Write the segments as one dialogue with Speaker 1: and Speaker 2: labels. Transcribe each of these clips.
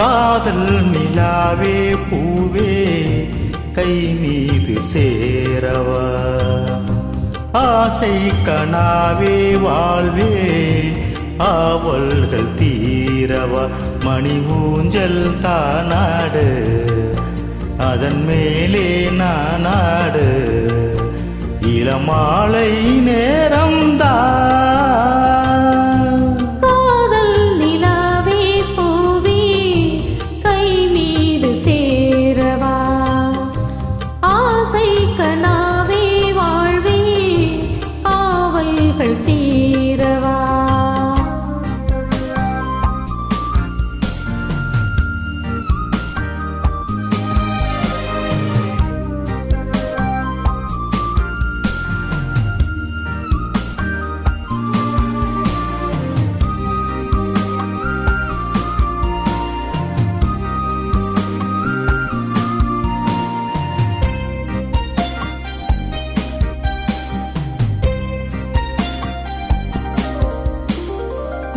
Speaker 1: காதல் நிலாவே பூவே கை மீது சேரவா. ஆசை கனாவே வாழ்வே ஆவல்கள் தீரவா. மணி ஊஞ்சல் தானாடு அதன் மேலே நானாடு. இளமாலை
Speaker 2: நேர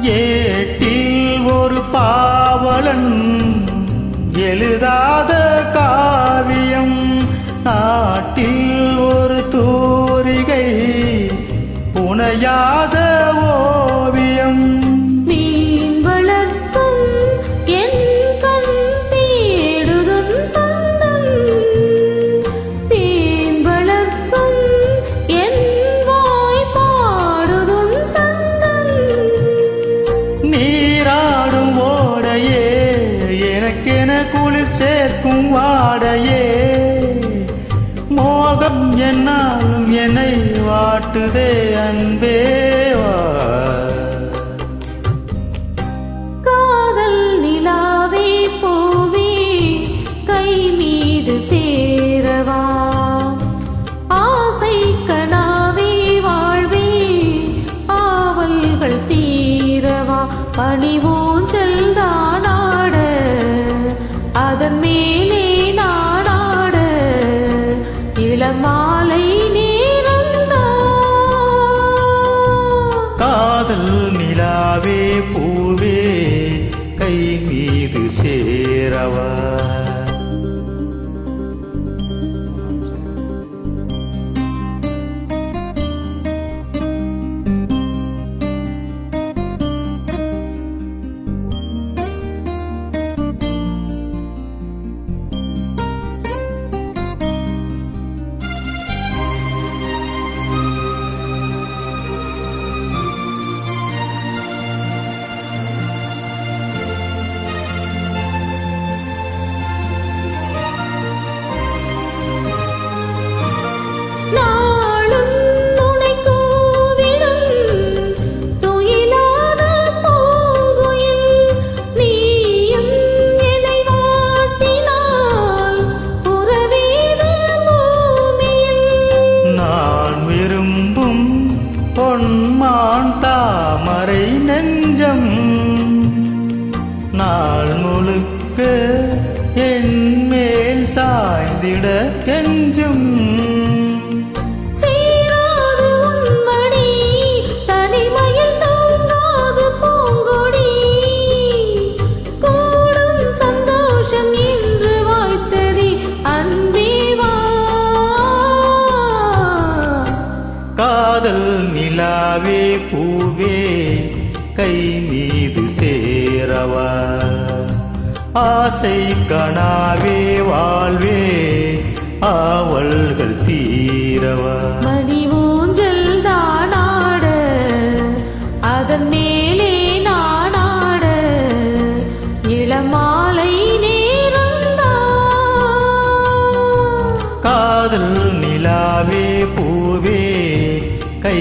Speaker 1: ஏட்டில் ஒரு பாவலன் எழுதாத காவியம். வாடையே. மோகம் என்னாலும் என்னை வாட்டுதே அன்பே.
Speaker 2: வாய்த்ததி அன்பேவா.
Speaker 1: காதல் நிலாவே பூவே கை மீது சேரவா. ஆசை கனாவே வாழ்வே. ஆவல்கள் தீரவா?
Speaker 2: மணி ஊஞ்சல் தானாட அதன் மேலே நானாட இளமாலை நேரம்தான்
Speaker 1: காதல் நிலாவே பூவே கை